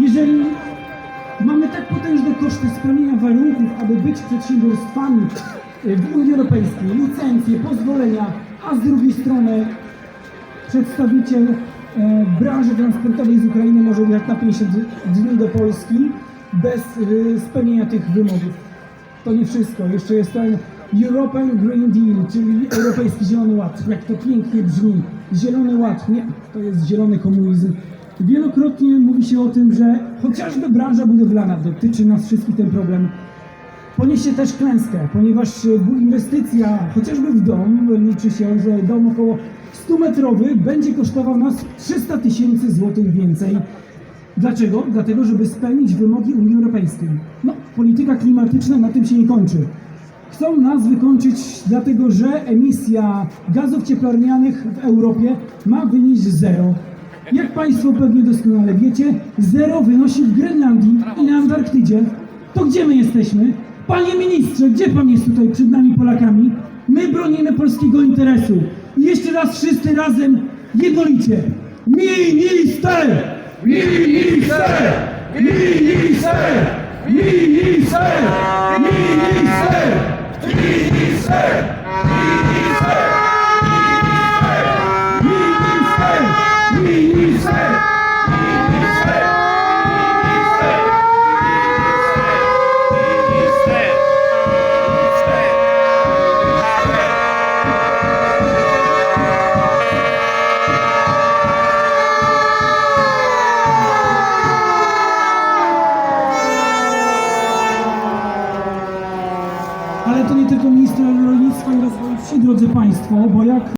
jeżeli mamy tak potężne koszty spełnienia warunków, aby być przedsiębiorstwami e, w Unii Europejskiej, licencje, pozwolenia, a z drugiej strony przedstawiciel e, branży transportowej z Ukrainy może jechać na 50 dni do Polski bez e, spełnienia tych wymogów. To nie wszystko. Jeszcze jest ten European Green Deal, czyli Europejski Zielony Ład. Jak to pięknie brzmi. Zielony Ład. Nie, to jest zielony komunizm. Wielokrotnie mówi się o tym, że chociażby branża budowlana dotyczy nas wszystkich ten problem poniesie też klęskę, ponieważ inwestycja chociażby w dom, liczy się, że dom około 100-metrowy będzie kosztował nas 300 tysięcy złotych więcej. Dlaczego? Dlatego, żeby spełnić wymogi Unii Europejskiej. No, polityka klimatyczna na tym się nie kończy. Chcą nas wykończyć dlatego, że emisja gazów cieplarnianych w Europie ma wynieść zero. Jak Państwo pewnie doskonale wiecie, zero wynosi w Grenlandii i na Antarktydzie. To gdzie my jesteśmy? Panie ministrze, gdzie pan jest tutaj przed nami Polakami? My bronimy polskiego interesu. I jeszcze raz wszyscy razem jednolicie. Minister! Minister! Minister! Minister! Minister! ale to nie tylko minister rolnictwa i rozwoju wsi, drodzy Państwo, bo jak